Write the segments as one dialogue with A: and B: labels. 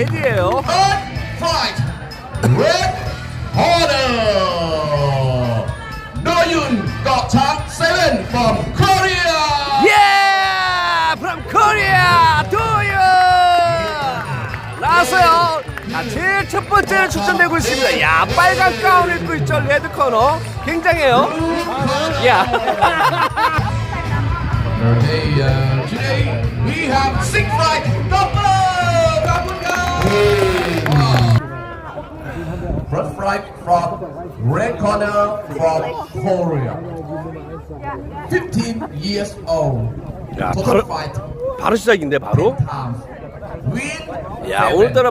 A: 레디예요.
B: Fight, Red Corner. Doyun Gokchang Seven from Korea.
A: 예! from Korea 도요 나왔어요. 자, 제일 첫 번째로 출전되고 있습니다. 야, 빨간 가운 입고 있죠. 레드 코너. 굉장해요. 야.
B: Okay, uh, today we have six fight double. First fight from Red Corner from Korea. 15 years old.
A: 야,
B: Total
A: 바로-
B: fight
A: 바로 시작인데 바로.
B: times. Win.
A: 야,
B: seven.
A: 오늘따라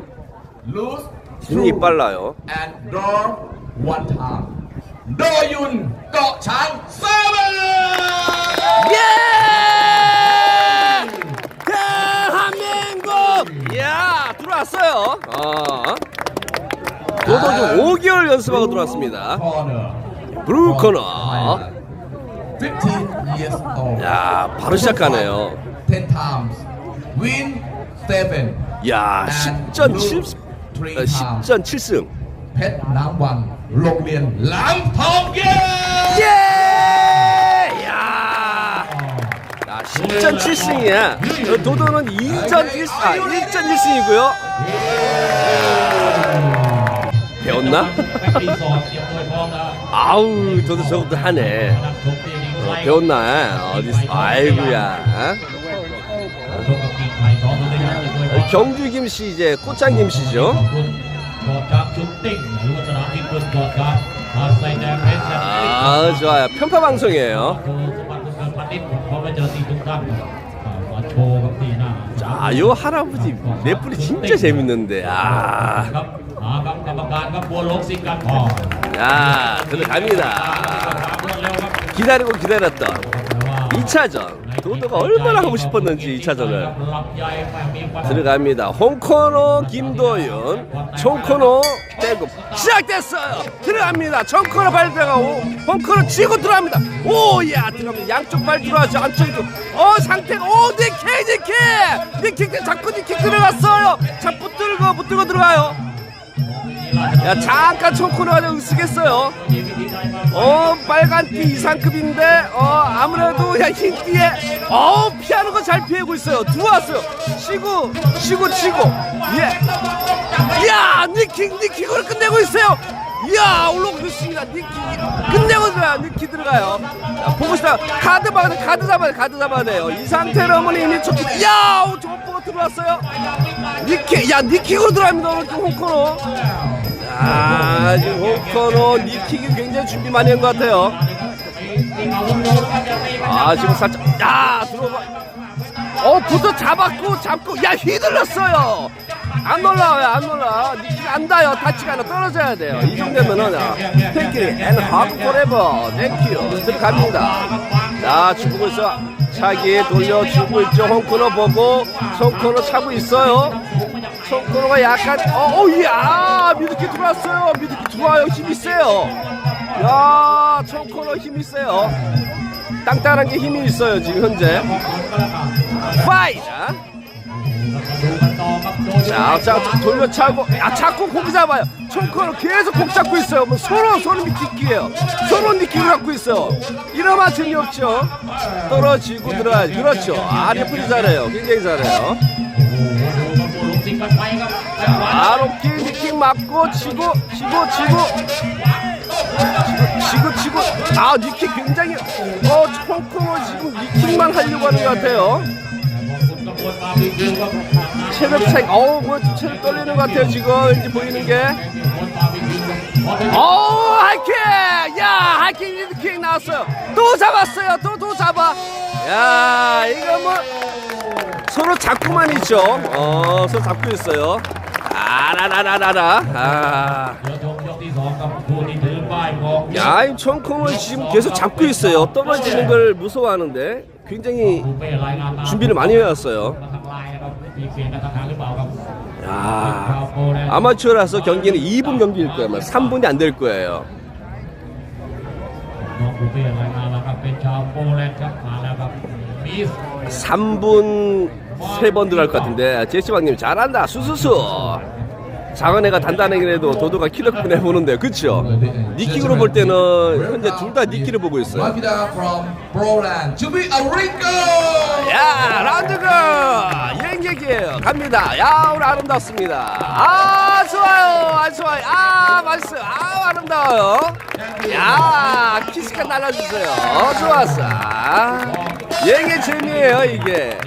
B: lose
A: 진이
B: two
A: 빨라요.
B: and draw one time. 도윤 거창 seven.
A: 들어왔어요. 어. 저도 좀 5개월 연습하고 들어왔습니다.
B: Corner.
A: 블루 코너.
B: 15 years old.
A: 야, 바로 시작하네요.
B: 10 times. Win 7.
A: 야, 10전 7 어, 10전 7승.
B: เพชรน้ำวังโรงเรียนหลามทองเย้
A: 6전 7승이야. 도도는 2전 1, 아, 1전 1승이고요. 배웠나? 아우, 도도 저것도 하네. 어, 배웠나? 어디 아이구야. 어? 경주 김씨 이제 꽃장 김씨죠. 아 좋아요 편파 방송이에요.
C: คือสมบัติเกินพันนิดพร้อมไปเจอทีทุกท่านอ่ามาโชว์กับที่หน้า
A: 아, 요 할아버지 랩불이 진짜 재밌는데. 아.
C: ครับหาครับกรรมการครับบัวหลวงสิงห์กันพอ
A: 야, 들어갑니다. 기다리고 기다렸던 2차전. 도도가 얼마나 하고 싶었는지 2차전을. 들어갑니다. 홍코노 김도윤, 총코노 대금 시작됐어요. 들어갑니다. 총코노 발 들어가고 홍코노 치고 들어갑니다. 오야 들어갑니다. 양쪽 발 들어가죠. 안쪽도 어 상태가 오 니킥 니킥 니킥 자꾸 니킥 들어갔어요. 자 붙들고 붙들고 들어가요. 야 잠깐 총코노가 좀 으쓱했어요. 어 빨간 띠 이상급인데 어 아무래도 야 흰띠에 어 피하는 거 잘 피하고 있어요. 들어왔어요. 치고 치고 치고. 예야 니킥 니킥으로 끝내고 있어요. 이야 올라오고 있습니다. 니킥. 끝내고 들어가요. 니킥 들어가요. 자, 보고 싶다. 카드 받아 카드 잡아야 돼. 카드 잡아야 돼요. 이 상태로는 이미 첫 야, 오, 저거 들어왔어요. 니킥, 야, 니킥으로 들어갑니다, 오늘 또 홍코노. 아, 지금 홍코노 니킥이 굉장히 준비 많이 한 것 같아요. 아, 지금 살짝, 야, 들어봐. 어, 부터 잡았고, 잡고, 야, 휘둘렀어요. 안 올라와요, 안 올라. 니킥 안 닿아요. 닿지가 않아. 떨어져야 돼요. 이 정도면은, 야, 탱키리, 앤 하그 포레버. 땡큐. 들어갑니다. 자, 있어. 차기 돌려주고 있죠. 홍코너 보고, 송코너 차고 있어요. 송코너가 약간, 어, 어, 야, 미드키 들어왔어요. 미드키 들어와요. 힘이 세요. 야, 송코너 힘이 세요. 땅땅한 게 힘이 있어요. 지금 현재. 파이트! 자, 자, 돌려차고, 야, 자꾸 공 잡아요. 총코너 계속 공 잡고 있어요. 뭐 서로, 서로 미끼기예요. 서로 미끼를 갖고 있어요. 이러면 재미없죠. 떨어지고 들어야지. 그렇죠. 아, 리플이 잘해요. 굉장히 잘해요. 바로 킥 맞고, 치고, 치고, 치고. 치고, 치고. 아, 니킥 굉장히, 어, 총코너 지금 니킥만 하려고 하는 것 같아요. 체력 차이, 어우, 뭐, 체력 떨리는 것 같아요, 지금. 이제 보이는 게. 어우, 하이킥! 야, 하이킥 리드킥 나왔어요. 또 잡았어요. 또, 또 잡아. 야, 이거 뭐, 서로 잡고만 있죠. 어, 서로 잡고 있어요. 아라라라라라. 아. 야, 이 청콩을 지금 계속 잡고 있어요. 떨어지는 걸 무서워하는데 굉장히 준비를 많이 해왔어요. 야, 아마추어라서 경기는 2분 경기일 거예요. 3분이 안 될 거예요. 3분 3번 들어갈 것 같은데 제시방님 잘한다. 수수수. 장한애가 단단하게라도 도도가 킬러급을 보는데 그렇죠 니킥으로 볼 때는 현재 둘 다 니킥을 보고 있어요. 야 라운드가 여행객이에요. 갑니다. 야 오늘 아름답습니다. 아 좋아요. 아 좋아요. 아 맛있어요. 아 아름다워요. 야 키스가 날라주세요. 어, 좋았어. 아. 여행의 재미예요 이게.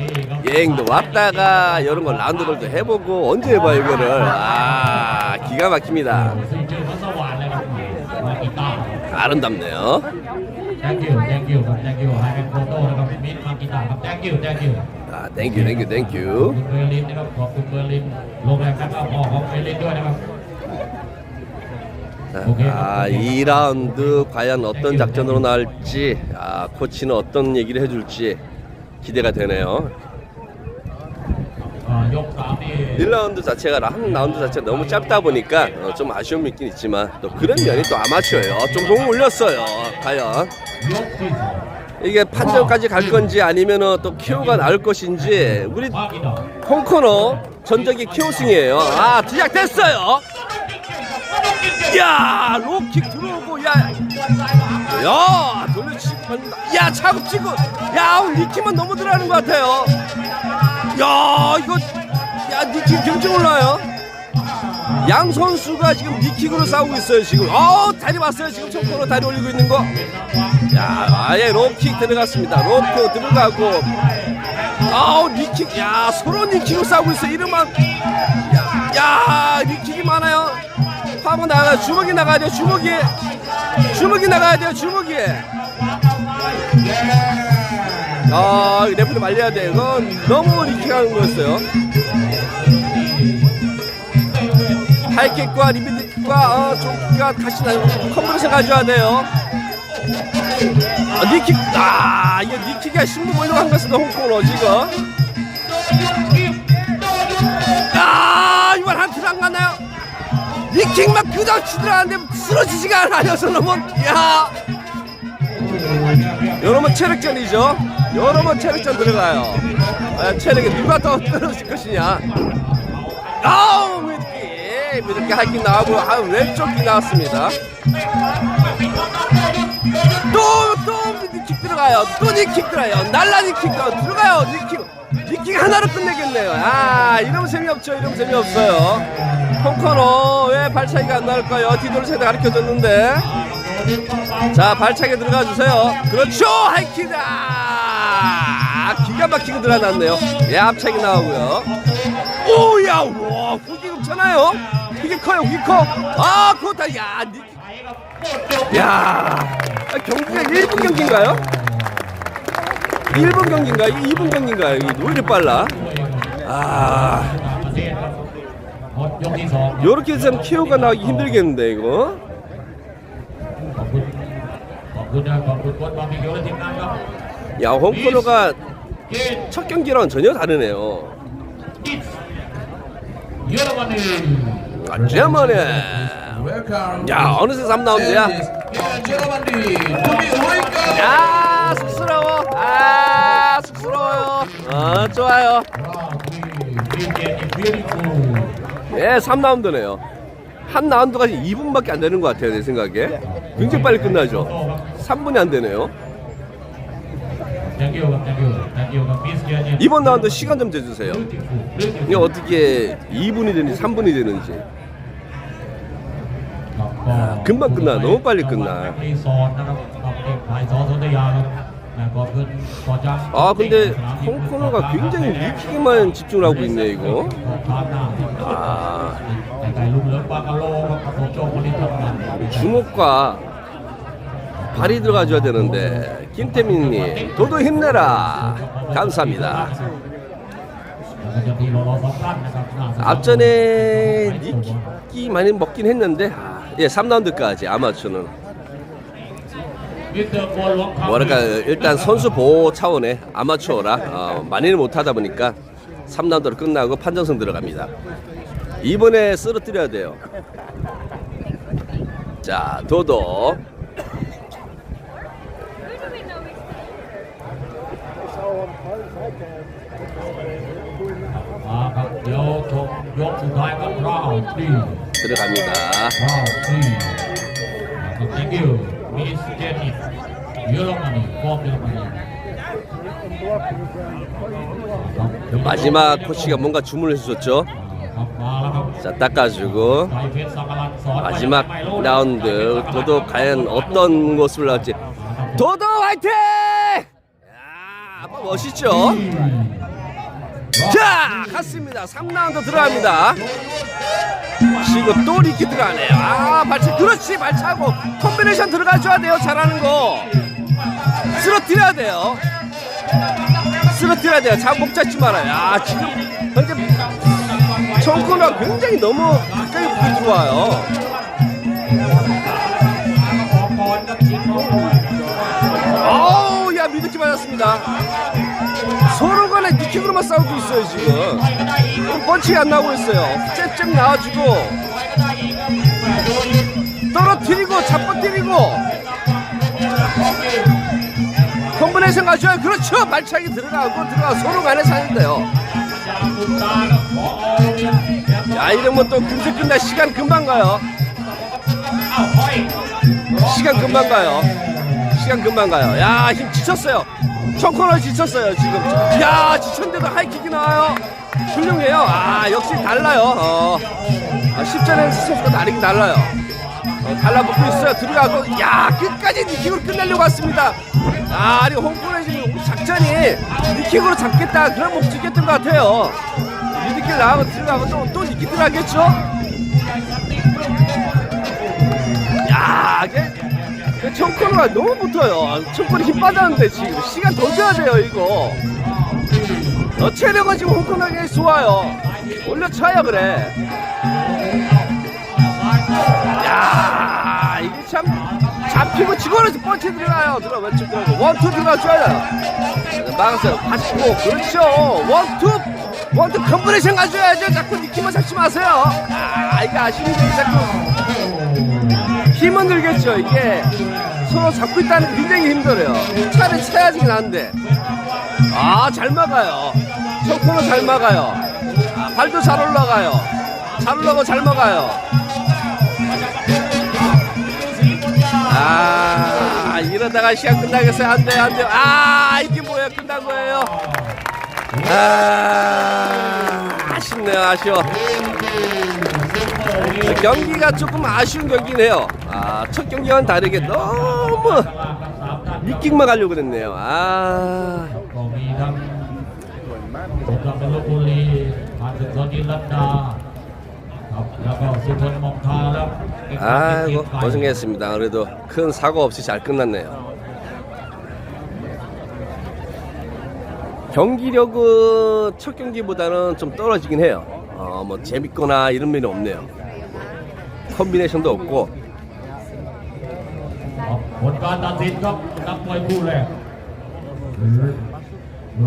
A: 여행도 왔다가 이런 걸 라운드볼도 해보고 언제 해봐요 이거를. 아 기가 막힙니다. 아름답네요. 아 땡큐 땡큐 땡큐
C: 네.
A: 아, 2라운드 과연 어떤 작전으로 나올지 아, 코치는 어떤 얘기를 해줄지 기대가 되네요. 1라운드 자체가 한 라운드 자체가 너무 짧다 보니까 어, 좀 아쉬움이 있긴 있지만 또 그런 면이 또 아마추어예요. 좀 공을 올렸어요. 과연 이게 판정까지 갈 건지 아니면 또 키오가 나올 것인지 우리 홍코너 전적이 키오승이에요. 아 투약 됐어요. 야, 롭킥 들어오고, 야, 야, 돌려치고 받는다. 야, 차고 치고, 야, 오늘 니킥만 너무 들어가는 것 같아요. 야, 이거, 야, 니킥 경증 올라요. 양 선수가 지금 니킥으로 싸우고 있어요, 지금. 어, 다리 봤어요, 지금 청코너 다리 올리고 있는 거. 야, 아예 롭킥 들어갔습니다. 롭킥 들어가고, 아우 니킥 야 서로 니킥으로 싸우고 있어 이름만 야, 야 니킥이 많아요 한번 나가 주먹이 나가야 돼요. 주먹이. 주먹이 나가야 돼요. 주먹이. 아 레프리 말려야 돼. 이건 너무 니킥하는 거였어요. 하이킥과 리미킥과 어, 조끼가 다시 나 컴프레션 가져야 돼요. 아, 니킥 아 이거 니킥이 신부 몰려고 한 것은 홍콩으로 지금 니킥만 그저 치들어가는데 쓰러지지가 않아요 저놈은 야 여러분 체력전이죠 여러분 체력전 들어가요 아, 체력이 누가 더 떨어질 것이냐 아우 이렇게 이렇게 하이킥 나오고 아, 왼쪽 킥 나왔습니다 또또 니킥 들어가요. 또 니킥 들어가요. 날라 니킥 또 들어가요. 니킥 니킥 하나로 끝내겠네요. 아 이러면 재미없죠. 이러면 재미없어요. 콩커너 왜 발차기가 안 나올까요? 뒤돌을 세대 가르쳐 줬는데 자 발차기 들어가 주세요. 그렇죠. 하이킥다. 아, 기가 막히게 들어갔네요. 예 앞차기 나오고요. 오 야 와 후기 급잖아요. 이게 커요. 후기 커. 아 그거 다. 야 니킥 야 아, 경기가 1분 경기인가요? 1분 경기인가? 2분 경기인가요? 이게 왜 이렇게 빨라? 아 요렇게 해서는 키오가 나오기 힘들겠는데 이거
C: ขอบคุณขอบคุณนะครับขอบคุณโค้ชบอลมิเกลและทีมงานครับ
A: 야 홈코너가
C: เกต
A: 첫 경기랑은 전혀 다르네요
C: อิสเยอรมนี
A: 아 제머네
B: Welcome.
A: 야 어느새 3라운드야
B: From Germany to be a Rico.
A: 야 쑥스러워 아 쑥스러워요 아 좋아요
C: รอบที่ทีมเกตอินฟิลิ
A: 예, 네, 3라운드네요. 한 라운드가 지금 2분밖에 안 되는 것 같아요, 내 생각에. 굉장히 빨리 끝나죠. 3분이 안 되네요. 이번 라운드 시간 좀 재주세요. 이게 어떻게 2분이 되는지 3분이 되는지.
C: 아,
A: 금방 끝나. 너무 빨리 끝나. 아 근데 홍코너가 굉장히 위키기만 집중을 하고 있네 이거. 아 주먹과 발이 들어가줘야 되는데 김태민님 도도 힘내라. 감사합니다. 앞전에 니킥이 많이 먹긴 했는데 아, 예 3라운드까지 아마추어는 뭐랄까 일단 선수 보호 차원에 아마추어라 어, 많이는 못하다 보니까 3라운드로 끝나고 판정승 들어갑니다. 이번에 쓰러뜨려야 돼요. 자 도도 들어갑니다.
C: Miss Jenny, Yolomani, form Yolomani.
A: 마지막 코치가 뭔가 주문을 해주셨죠? 자 닦아주고 마지막 라운드 도도 과연 어떤 모습을 나올지 도도 화이팅! 야, 멋있죠? 자, 갔습니다. 3라운드 들어갑니다. 지금 또 리키 들어가네요. 아, 발차, 그렇지, 발차고. 콤비네이션 들어가줘야 돼요, 잘하는 거. 쓰러뜨려야 돼요. 쓰러뜨려야 돼요. 잡목 잡지 말아요. 아, 지금 현재 청코가 굉장히 너무 가까이 붙이 들어와요. 어우, 야, 미드키 맞았습니다. 서로 킥으로만 싸우고 있어요, 지금. 펀치가 안 나오고 있어요. 잽잽 나와주고. 떨어뜨리고, 잡아뜨리고. 콤비네이션 가져요. 그렇죠. 발차기 들어가고, 들어가고, 서로 간에 사는데요. 야, 이러면 또 금세 끝나. 시간 금방 가요. 시간 금방 가요. 시간 금방 가요. 야, 힘 지쳤어요. 청코너 지쳤어요, 지금. 야, 지쳤는데도 하이킥이 나와요. 훌륭해요. 아, 역시 달라요. 어. 아, 10전에는 스스가 다르긴 달라요. 어, 달라붙고 있어요. 들어가고, 야, 끝까지 니킥으로 끝내려고 왔습니다. 아, 아니, 홍콩의 지금 작전이 니킥으로 잡겠다. 그런 목적이었던 것 같아요. 니킥 나가고 들어가고 또, 또 니킥 들어가겠죠? 야, 이게 그 청코너가 너무 붙어요. 청코너 힘 빠졌는데 지금 시간 더 줘야 돼요 이거. 어, 체력은 지금 홍콩하게 좋아요. 올려쳐야 그래. 야, 이게 참 잡히고 치고는 펀치 들어가요. 들어 왼쪽 들어가고 원투 들어가줘야 막았어요. 받치고 그렇죠. 원투 원투 컴프레션 가져야죠. 자꾸 니키만 잡지 마세요. 아, 이게 아쉬운 게 자꾸. 힘은 들겠죠. 이게 서로 잡고 있다는 게 굉장히 힘들어요. 차를 쳐야지 나는데. 아, 잘 막아요. 청코는 잘 막아요. 아, 발도 잘 올라가요. 잘 올라가고 잘 막아요. 아, 이러다가 시간 끝나겠어요. 안 돼요, 안 돼요. 아, 이게 뭐야. 끝난 거예요. 아, 아쉽네요. 아쉬워. 경기가 조금 아쉬운 경기네요. 아, 첫 경기와는 다르게 너무 미킹만 가려고 그랬네요. 아. 아이고 고생했습니다. 그래도 큰 사고 없이 잘 끝났네요. 경기력은 첫 경기보다는 좀 떨어지긴 해요. 어, 뭐 재밌거나 이런 면이 없네요. 뭐 컨비네이션도 없고
C: ผลการตัดสินครับนักมวยคู่แรก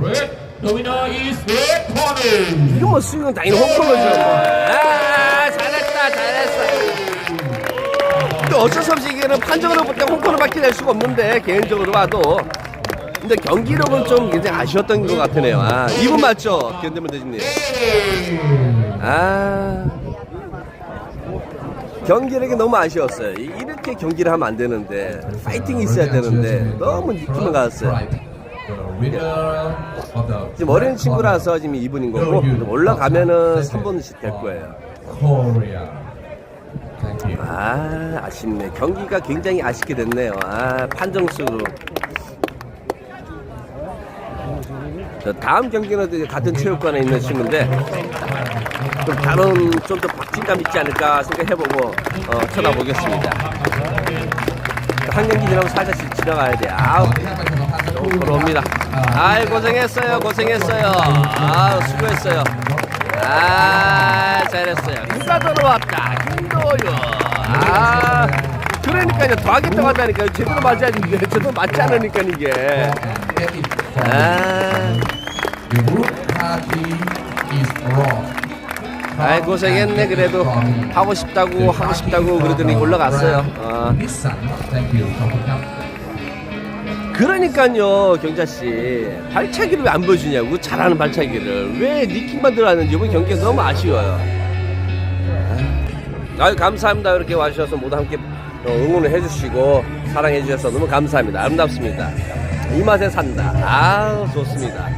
C: Red the winner is Red Corner
A: 이거 뭐 스윙은 당연히 홈런이죠. 뭐. 아, 잘했다, 잘했어. 또 어쩔 수 없이 이게는 판정으로 볼 때 홈런밖에 낼 수가 없는데 개인적으로 봐도. 근데 경기력은 좀 굉장히 아쉬웠던 것 같으네요. 아, 2분 맞죠? 견대면 대진님. 아. 경기력이 너무 아쉬웠어요. 이- 이렇게 경기를 하면 안 되는데, 파이팅이 있어야 되는데, 너무 니키만 갔어요. 지금 어린 친구라서 지금 2분인 거고, 좀 올라가면은 3분씩 될 거예요. 아, 아쉽네. 경기가 굉장히 아쉽게 됐네요. 아, 판정수로. 저 다음 경기는 이제 같은 체육관에 있는 친구인데, 좀 다른, 좀 더 박진감 있지 않을까 생각해보고, 어, 쳐다보겠습니다. 한 경기 지나면 살짝씩 지나가야 돼. 아우, 옵니다. 아이, 고생했어요. 고생했어요. 아 수고했어요. 아, 잘했어요. 누가 들어왔다. 김도윤. 아, 그러니까요. 더 하겠다고 한다니까요. 제대로 맞아야지. 이게 제대로 맞지 않으니까 이게. 아, 아이 고생했네 그래도. 하고 싶다고 하고 싶다고 그러더니 올라갔어요. 어. 그러니까요 경자씨. 발차기를 왜 안 보여주냐고 잘하는 발차기를. 왜 니킥만 들어왔는지 뭐 이번 경기가 너무 아쉬워요. 아, 아유 감사합니다. 이렇게 와주셔서 모두 함께 응원을 해주시고 사랑해 주셔서 너무 감사합니다. 아름답습니다. 이 맛에 산다. 아 좋습니다.